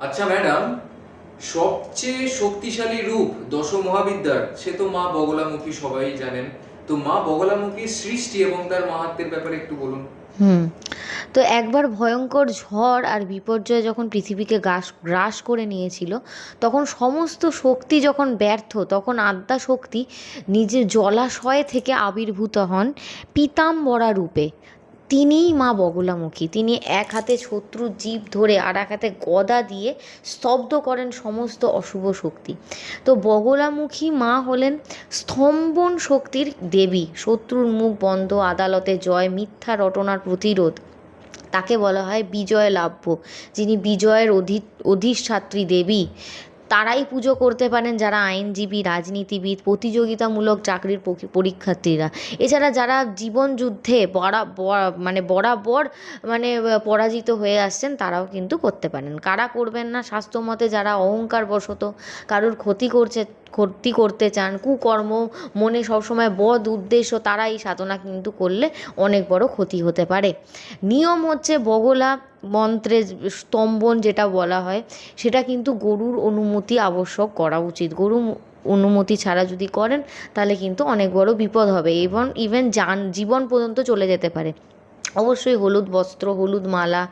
আচ্ছা ম্যাডাম, সবচেয়ে শক্তিশালী রূপ দশ মহাবিদ্যার, সে তো মা বগলামুখী, সবাই জানেন। তো মা বগলামুখীর সৃষ্টি এবং তার মাহাত্মের ব্যাপারে একটু বলুন। হুম, তো একবার ভয়ঙ্কর ঝড় আর বিপর্যয় যখন পৃথিবীকে গ্রাস গ্রাস করে নিয়েছিল, তখন সমস্ত শক্তি যখন ব্যর্থ, তখন আদ্যা শক্তি নিজের জলাশয় থেকে আবির্ভূত হন পীতাম্বরা রূপে। তিনিই মা বগলামুখী। তিনি এক হাতে শত্রুর জীব ধরে আর এক হাতে গদা দিয়ে স্তব্ধ করেন সমস্ত অশুভ শক্তি। তো বগলামুখী মা হলেন স্তম্ভন শক্তির দেবী। শত্রুর মুখ বন্ধ, আদালতে জয়, মিথ্যা রটনার প্রতিরোধ। তাকে বলা হয় বিজয় লাভ্য যিনি বিজয়ের অধি, অধিষ্ঠাত্রী দেবী। তারাই পুজো করতে পারেন যারা আইনজীবী, রাজনীতিবিদ, প্রতিযোগিতামূলক চাকরির পরীক্ষার্থীরা। এছাড়া যারা জীবন যুদ্ধে বরা মানে বরাবর মানে পরাজিত হয়ে আসছেন, তারাও কিন্তু করতে পারেন। কারা করবেন না, স্বাস্থ্যমতে যারা অহংকার বশত কারোর ক্ষতি করছে ক্ষতি করতে চান, কুকর্ম, মনে সবসময় বদ উদ্দেশ্য, তারা এই সাধনা কিন্তু করলে অনেক বড় ক্ষতি হতে পারে। নিয়ম হচ্ছে বগলা মন্ত্রে স্তম্ভন যেটা বলা হয়, সেটা কিন্তু গরুর অনুমতি আবশ্যক করা উচিত। গরু অনুমতি ছাড়া যদি করেন, তাহলে কিন্তু অনেক বড় বিপদ হবে। এবং ইভেন যান, জীবন পর্যন্ত চলে যেতে পারে। অবশ্যই হলুদ বস্ত্র, হলুদ মালা,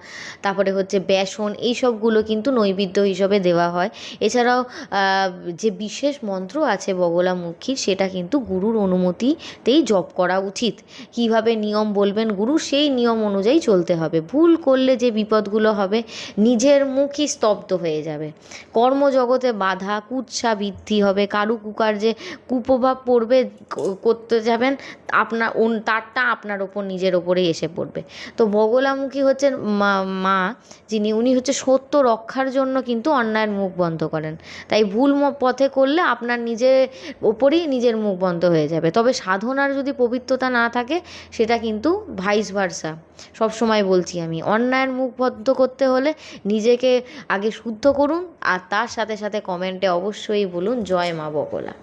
তারপরে হচ্ছে বেসন এই সবগুলো কিন্তু নৈবেদ্য হিসাবে দেওয়া হয়। এছাড়াও যে বিশেষ মন্ত্র আছে বগলামুখীর সেটা কিন্তু গুরুর অনুমতিতেই জপ করা উচিত। কীভাবে নিয়ম বলবেন গুরু, সেই নিয়ম অনুযায়ী চলতে হবে। ভুল করলে যে বিপদগুলো হবে, নিজের মুখই স্তব্ধ হয়ে যাবে। কর্মজগতে বাধা, কুৎসা বৃদ্ধি হবে কারু কুকার যে কুপ্রভাব পড়বে করতে যাবেন আপনার তারটা আপনার ওপর, নিজের ওপরেই এসে পড়বে। তো বগলামুখী হচ্ছেন মা মা, যিনি, উনি হচ্ছে সত্য রক্ষার জন্য কিন্তু অন্যায়ের মুখ বন্ধ করেন। তাই ভুল পথে করলে আপনার নিজের ওপরেই নিজের মুখ বন্ধ হয়ে যাবে। তবে সাধনার যদি পবিত্রতা না থাকে, সেটা কিন্তু ভাইস ভার্সা সবসময় বলছি আমি, অন্যায়ের মুখ বন্ধ করতে হলে নিজেকে আগে শুদ্ধ করুন, আর তার সাথে সাথে কমেন্টে অবশ্যই বলুন, জয় মা বগলা